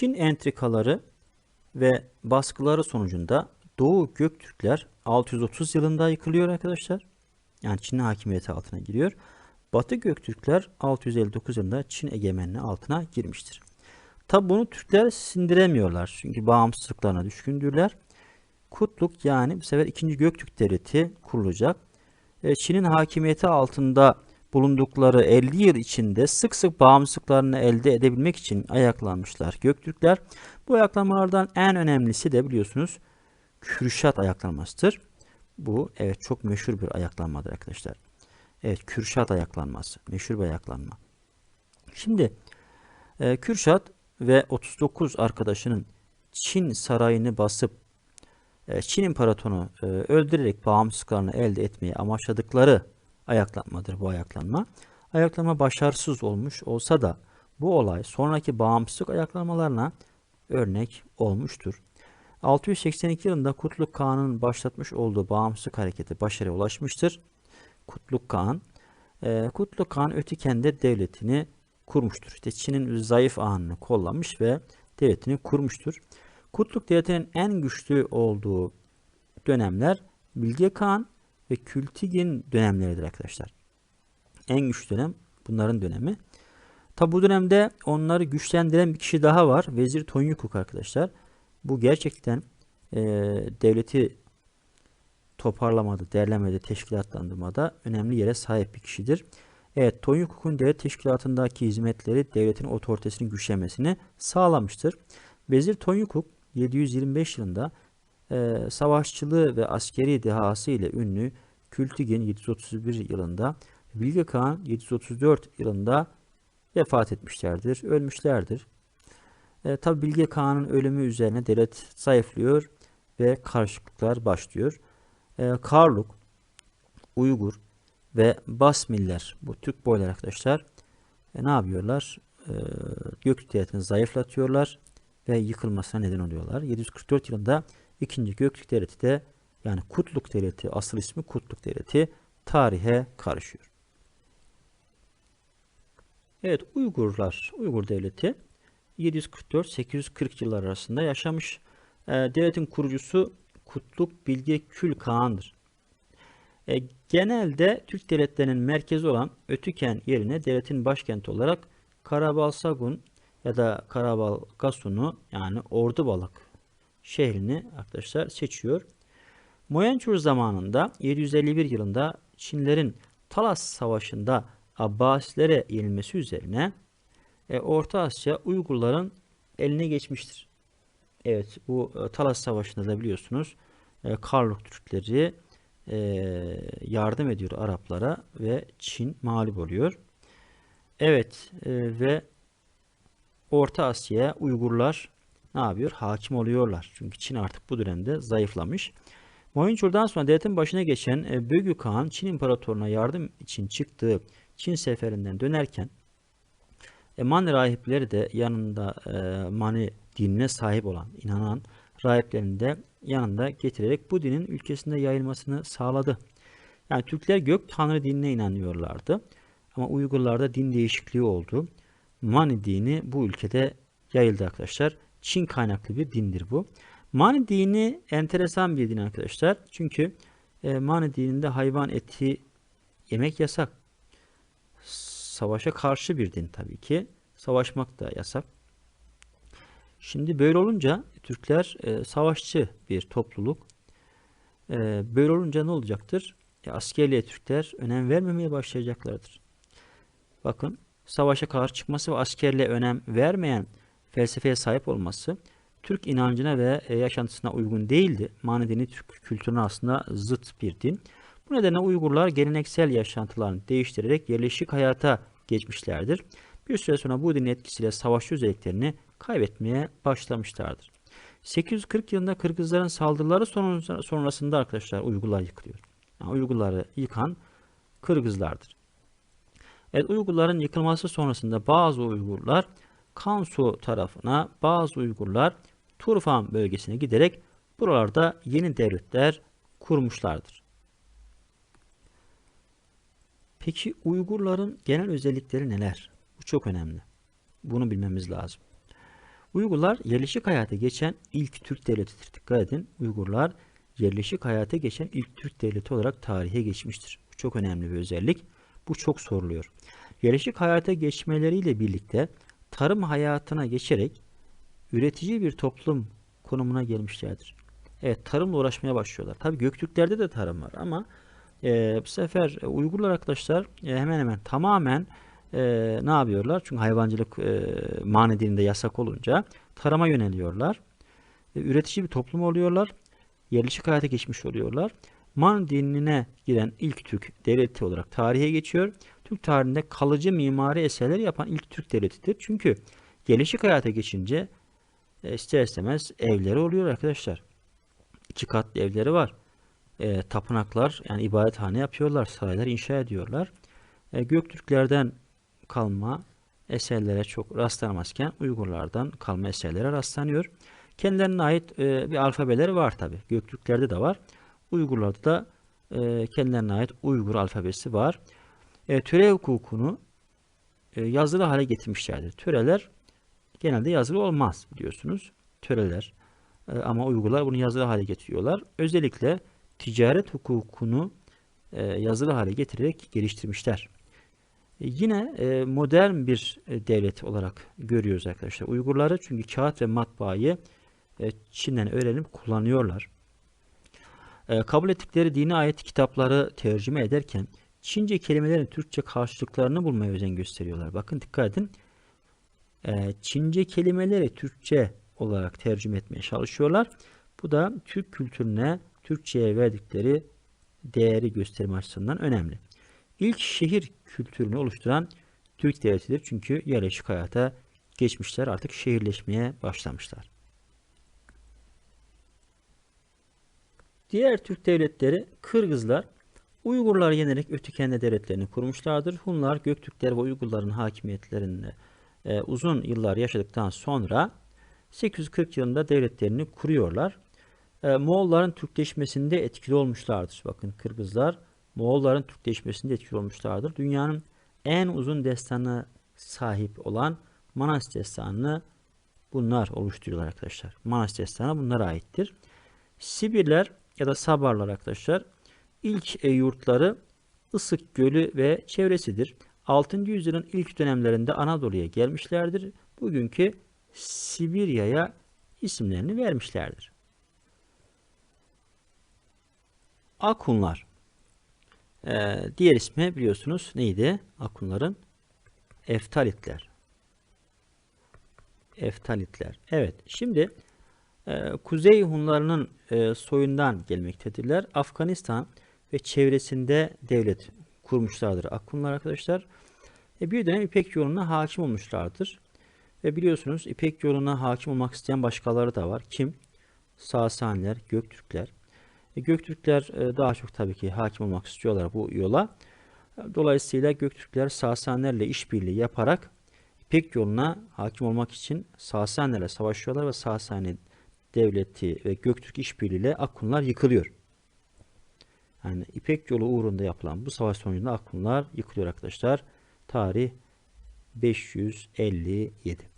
Çin entrikaları ve baskıları sonucunda Doğu Göktürkler 630 yılında yıkılıyor arkadaşlar. Yani Çin hakimiyeti altına giriyor. Batı Göktürkler 659 yılında Çin egemenliği altına girmiştir. Tabi bunu Türkler sindiremiyorlar. Çünkü bağımsızlıklarına düşkündürler. Kutluk yani bu sefer 2. Göktürk Devleti kurulacak. E, Çin'in hakimiyeti altında bulundukları 50 yıl içinde sık sık bağımsızlıklarını elde edebilmek için ayaklanmışlar Göktürkler. Bu ayaklanmalardan en önemlisi de biliyorsunuz Kürşat ayaklanmasıdır. Bu evet çok meşhur bir ayaklanmadır arkadaşlar. Evet Kürşat ayaklanması. Meşhur bir ayaklanma. Şimdi e, Kürşat ve 39 arkadaşının Çin sarayını basıp e, Çin imparatorunu e, öldürerek bağımsızlıklarını elde etmeyi amaçladıkları ayaklanmadır bu ayaklanma. Ayaklanma başarısız olmuş olsa da bu olay sonraki bağımsızlık ayaklanmalarına örnek olmuştur. 682 yılında Kutluk Kağan'ın başlatmış olduğu bağımsızlık hareketi başarıya ulaşmıştır. Kutluk Kağan, e, Kutluk Kağan Ötiken'de devletini kurmuştur. İşte Çin'in zayıf anını kollamış ve devletini kurmuştur. Kutluk devletinin en güçlü olduğu dönemler Bilge Kağan ve Kültigin dönemleridir arkadaşlar. En güçlü dönem bunların dönemi. Tabi bu dönemde onları güçlendiren bir kişi daha var. Vezir Tonyukuk arkadaşlar. Bu gerçekten e, devleti toparlamada, derlemede, teşkilatlandırmada önemli yere sahip bir kişidir. Evet, Tonyukuk'un devlet teşkilatındaki hizmetleri devletin otoritesinin güçlenmesini sağlamıştır. Vezir Tonyukuk 725 yılında e, savaşçılığı ve askeri dehası ile ünlü Kültigin 731 yılında, Bilge Kağan 734 yılında vefat etmişlerdir, ölmüşlerdir. E, Tabi Bilge Kağan'ın ölümü üzerine devlet zayıflıyor ve karışıklıklar başlıyor. E, Karluk, Uygur ve Basmiller, bu Türk boylar arkadaşlar e, ne yapıyorlar? E, Göktürk devletini zayıflatıyorlar ve yıkılmasına neden oluyorlar. 744 yılında 2. Göktürk Devleti de yani Kutluk Devleti asıl ismi Kutluk Devleti tarihe karışıyor. Evet Uygurlar, Uygur Devleti 744-840 yıllar arasında yaşamış. E, devletin kurucusu Kutluk Bilge Kül. E, genelde Türk devletlerinin merkezi olan Ötüken yerine devletin başkenti olarak Karabalsagun ya da Karabalgasun'u yani Ordubalık şehrini arkadaşlar seçiyor. Moyençur zamanında 751 yılında Çinlerin Talas Savaşı'nda Abbasilere yenilmesi üzerine e, Orta Asya Uygurların eline geçmiştir. Evet bu e, Talas Savaşı'nda da biliyorsunuz e, Karluk Türkleri e, yardım ediyor Araplara ve Çin mağlup oluyor. Evet e, ve Orta Asya'ya Uygurlar ne yapıyor? Hakim oluyorlar. Çünkü Çin artık bu dönemde zayıflamış. Moyinçur'dan sonra devletin başına geçen e, Bögü Kağan Çin İmparatorluğu'na yardım için çıktığı Çin seferinden dönerken e, Mani rahipleri de yanında e, Mani dinine sahip olan, inanan rahiplerini de yanında getirerek bu dinin ülkesinde yayılmasını sağladı. Yani Türkler gök tanrı dinine inanıyorlardı. Ama Uygurlarda din değişikliği oldu. Mani dini bu ülkede yayıldı arkadaşlar. Çin kaynaklı bir dindir bu. Mani dini enteresan bir din arkadaşlar. Çünkü e, Mani dininde hayvan eti yemek yasak. Savaşa karşı bir din tabii ki. Savaşmak da yasak. Şimdi böyle olunca Türkler e, savaşçı bir topluluk. E, böyle olunca ne olacaktır? E, askerliğe Türkler önem vermemeye başlayacaklardır. Bakın savaşa karşı çıkması ve askerliğe önem vermeyen felsefeye sahip olması Türk inancına ve e, yaşantısına uygun değildi. Mani dini Türk kültürüne aslında zıt bir din. Bu nedenle Uygurlar geleneksel yaşantılarını değiştirerek yerleşik hayata geçmişlerdir. Bir süre sonra bu dinin etkisiyle savaşçı özelliklerini kaybetmeye başlamışlardır. 840 yılında Kırgızların saldırıları sonrasında arkadaşlar Uygurlar yıkılıyor. Yani Uygurları yıkan Kırgızlardır. Evet Uygurların yıkılması sonrasında bazı Uygurlar Kansu tarafına, bazı Uygurlar Turfan bölgesine giderek buralarda yeni devletler kurmuşlardır. Peki Uygurların genel özellikleri neler? Bu çok önemli. Bunu bilmemiz lazım. Uygurlar yerleşik hayata geçen ilk Türk devletidir. Dikkat edin. Uygurlar yerleşik hayata geçen ilk Türk devleti olarak tarihe geçmiştir. Bu çok önemli bir özellik. Bu çok soruluyor. Yerleşik hayata geçmeleriyle birlikte tarım hayatına geçerek üretici bir toplum konumuna gelmişlerdir. Evet tarımla uğraşmaya başlıyorlar. Tabi Göktürklerde de tarım var ama e, bu sefer Uygurlar arkadaşlar e, hemen hemen tamamen e, ne yapıyorlar? Çünkü hayvancılık e, mani dilinde yasak olunca tarıma yöneliyorlar. E, üretici bir toplum oluyorlar. Yerleşik hayata geçmiş oluyorlar. Man dinine giren ilk Türk devleti olarak tarihe geçiyor. Türk tarihinde kalıcı mimari eserler yapan ilk Türk devletidir. Çünkü yerleşik hayata geçince e, ister istemez evleri oluyor arkadaşlar. İki katlı evleri var. E, tapınaklar yani ibadethane yapıyorlar. Saraylar inşa ediyorlar. E, Göktürklerden kalma eserlere çok rastlanmazken Uygurlardan kalma eserlere rastlanıyor. Kendilerine ait e, bir alfabeleri var tabi. Göktürklerde de var. Uygurlarda da e, kendilerine ait Uygur alfabesi var. E, töre hukukunu e, yazılı hale getirmişlerdir. Töreler genelde yazılı olmaz biliyorsunuz. Töreler e, ama Uygurlar bunu yazılı hale getiriyorlar. Özellikle ticaret hukukunu e, yazılı hale getirerek geliştirmişler. E, yine e, modern bir e, devlet olarak görüyoruz arkadaşlar. Uygurları çünkü kağıt ve matbaayı e, Çin'den öğrenip kullanıyorlar. E, kabul ettikleri dine ait kitapları tercüme ederken Çince kelimelerin Türkçe karşılıklarını bulmaya özen gösteriyorlar. Bakın dikkat edin. E, Çince kelimeleri Türkçe olarak tercüme etmeye çalışıyorlar. Bu da Türk kültürüne, Türkçe'ye verdikleri değeri gösterme açısından önemli. İlk şehir kültürünü oluşturan Türk devletidir. Çünkü yerleşik hayata geçmişler artık şehirleşmeye başlamışlar. Diğer Türk devletleri Kırgızlar Uygurları yenerek Ötükenle devletlerini kurmuşlardır. Hunlar Göktürkler ve Uygurların hakimiyetlerinde e, uzun yıllar yaşadıktan sonra 840 yılında devletlerini kuruyorlar. E, Moğolların Türkleşmesinde etkili olmuşlardır. Bakın Kırgızlar Moğolların Türkleşmesinde etkili olmuşlardır. Dünyanın en uzun destanı sahip olan Manas destanını bunlar oluşturuyorlar arkadaşlar. Manas destanı bunlara aittir. Sibirler ya da Sabarlar arkadaşlar ilk e, yurtları Isık Gölü ve çevresidir. 6. yüzyılın ilk dönemlerinde Anadolu'ya gelmişlerdir. Bugünkü Sibirya'ya isimlerini vermişlerdir. Akunlar. Ee, diğer ismi biliyorsunuz neydi? Akunların Eftalitler. Eftalitler. Evet. Şimdi e, Kuzey Hunlarının e, soyundan gelmektedirler. Afganistan ve çevresinde devlet kurmuşlardır Akunlar arkadaşlar. E, bir dönem İpek yoluna hakim olmuşlardır. Ve biliyorsunuz İpek yoluna hakim olmak isteyen başkaları da var. Kim? Sasaniler, Göktürkler. E, Göktürkler e, daha çok tabii ki hakim olmak istiyorlar bu yola. Dolayısıyla Göktürkler Sasanilerle işbirliği yaparak İpek yoluna hakim olmak için Sasanilerle savaşıyorlar ve Sasani devleti ve Göktürk işbirliğiyle Akkunlar yıkılıyor. Yani İpek yolu uğrunda yapılan bu savaş sonucunda Akkunlar yıkılıyor arkadaşlar. Tarih 557.